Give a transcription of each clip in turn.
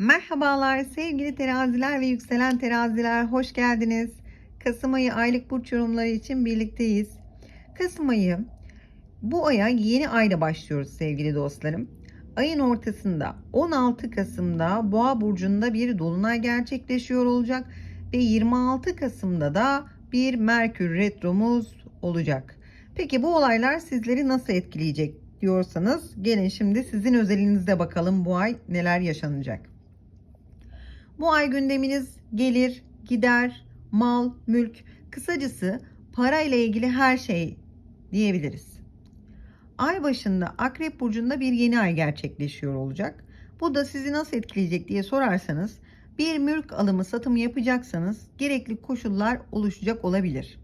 Merhabalar sevgili teraziler ve yükselen teraziler hoş geldiniz. Kasım ayı aylık burç yorumları için birlikteyiz. Kasım ayı bu aya yeni ayda başlıyoruz sevgili dostlarım. Ayın ortasında 16 Kasım'da Boğa burcunda bir dolunay gerçekleşiyor olacak ve 26 Kasım'da da bir Merkür retromuz olacak. Peki bu olaylar sizleri nasıl etkileyecek diyorsanız gelin şimdi sizin özelinizde bakalım bu ay neler yaşanacak. Bu ay gündeminiz gelir, gider, mal, mülk, kısacası para ile ilgili her şey diyebiliriz. Ay başında Akrep burcunda bir yeni ay gerçekleşiyor olacak. Bu da sizi nasıl etkileyecek diye sorarsanız bir mülk alımı satımı yapacaksanız gerekli koşullar oluşacak olabilir.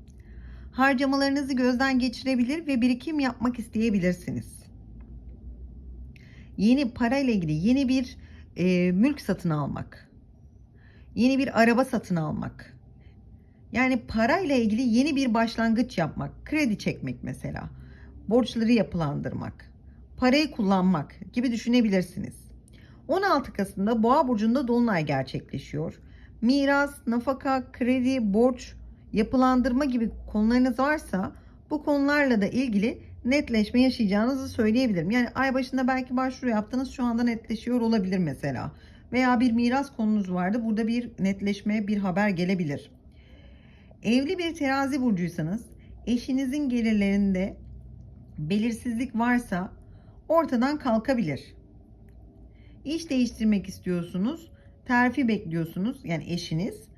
Harcamalarınızı gözden geçirebilir ve birikim yapmak isteyebilirsiniz. Yeni para ile ilgili yeni bir e, mülk satın almak, yeni bir araba satın almak. Yani para ile ilgili yeni bir başlangıç yapmak, kredi çekmek mesela, borçları yapılandırmak, parayı kullanmak gibi düşünebilirsiniz. 16 Kasım'da Boğa burcunda dolunay gerçekleşiyor. Miras, nafaka, kredi, borç, yapılandırma gibi konularınız varsa bu konularla da ilgili netleşme yaşayacağınızı söyleyebilirim. Yani ay başında belki başvuru yaptınız şu anda netleşiyor olabilir mesela. Veya bir miras konunuz vardı. Burada bir netleşme, bir haber gelebilir. Evli bir terazi burcuysanız eşinizin gelirlerinde belirsizlik varsa ortadan kalkabilir. İş değiştirmek istiyorsunuz, terfi bekliyorsunuz yani eşiniz.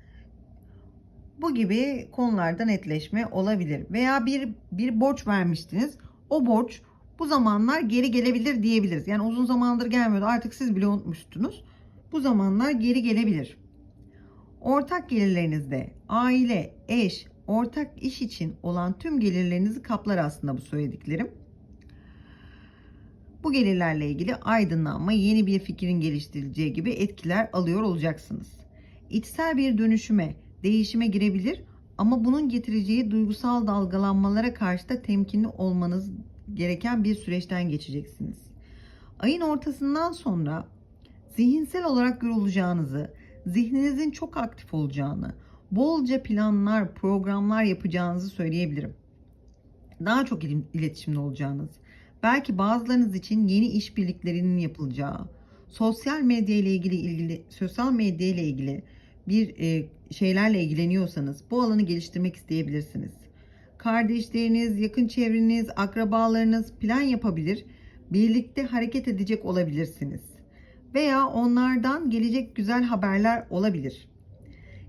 Bu gibi konularda netleşme olabilir veya bir bir borç vermiştiniz. O borç bu zamanlar geri gelebilir diyebiliriz. Yani uzun zamandır gelmiyordu. Artık siz bile unutmuştunuz. Bu zamanlar geri gelebilir. Ortak gelirlerinizde aile, eş, ortak iş için olan tüm gelirlerinizi kaplar aslında bu söylediklerim. Bu gelirlerle ilgili aydınlanma, yeni bir fikrin geliştirileceği gibi etkiler alıyor olacaksınız. İçsel bir dönüşüme, değişime girebilir ama bunun getireceği duygusal dalgalanmalara karşı da temkinli olmanız gereken bir süreçten geçeceksiniz. Ayın ortasından sonra zihinsel olarak yorulacağınızı, zihninizin çok aktif olacağını, bolca planlar, programlar yapacağınızı söyleyebilirim. Daha çok iletişimde olacağınız, belki bazılarınız için yeni işbirliklerinin yapılacağı, sosyal medya ile ilgili ilgili sosyal medya ile ilgili bir e, şeylerle ilgileniyorsanız bu alanı geliştirmek isteyebilirsiniz. Kardeşleriniz, yakın çevreniz, akrabalarınız plan yapabilir, birlikte hareket edecek olabilirsiniz. Veya onlardan gelecek güzel haberler olabilir.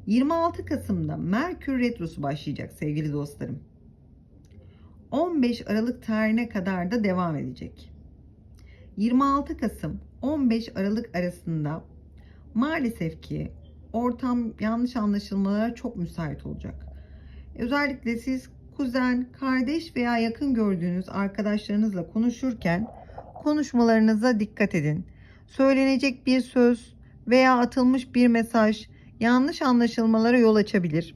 26 Kasım'da Merkür Retrosu başlayacak sevgili dostlarım. 15 Aralık tarihine kadar da devam edecek. 26 Kasım 15 Aralık arasında maalesef ki ortam yanlış anlaşılmalara çok müsait olacak. Özellikle siz kuzen, kardeş veya yakın gördüğünüz arkadaşlarınızla konuşurken konuşmalarınıza dikkat edin. Söylenecek bir söz veya atılmış bir mesaj yanlış anlaşılmalara yol açabilir.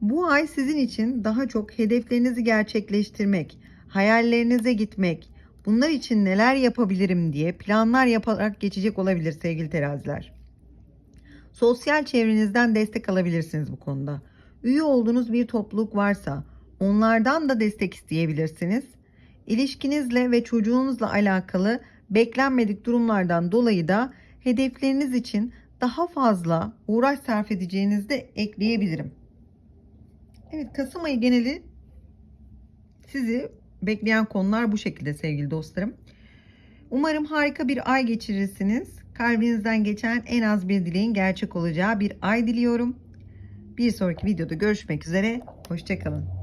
Bu ay sizin için daha çok hedeflerinizi gerçekleştirmek, hayallerinize gitmek, bunlar için neler yapabilirim diye planlar yaparak geçecek olabilir sevgili teraziler. Sosyal çevrenizden destek alabilirsiniz bu konuda. Üye olduğunuz bir topluluk varsa onlardan da destek isteyebilirsiniz. İlişkinizle ve çocuğunuzla alakalı beklenmedik durumlardan dolayı da hedefleriniz için daha fazla uğraş sarf edeceğinizi de ekleyebilirim. Evet Kasım ayı geneli sizi bekleyen konular bu şekilde sevgili dostlarım. Umarım harika bir ay geçirirsiniz. Kalbinizden geçen en az bir dileğin gerçek olacağı bir ay diliyorum. Bir sonraki videoda görüşmek üzere. Hoşçakalın.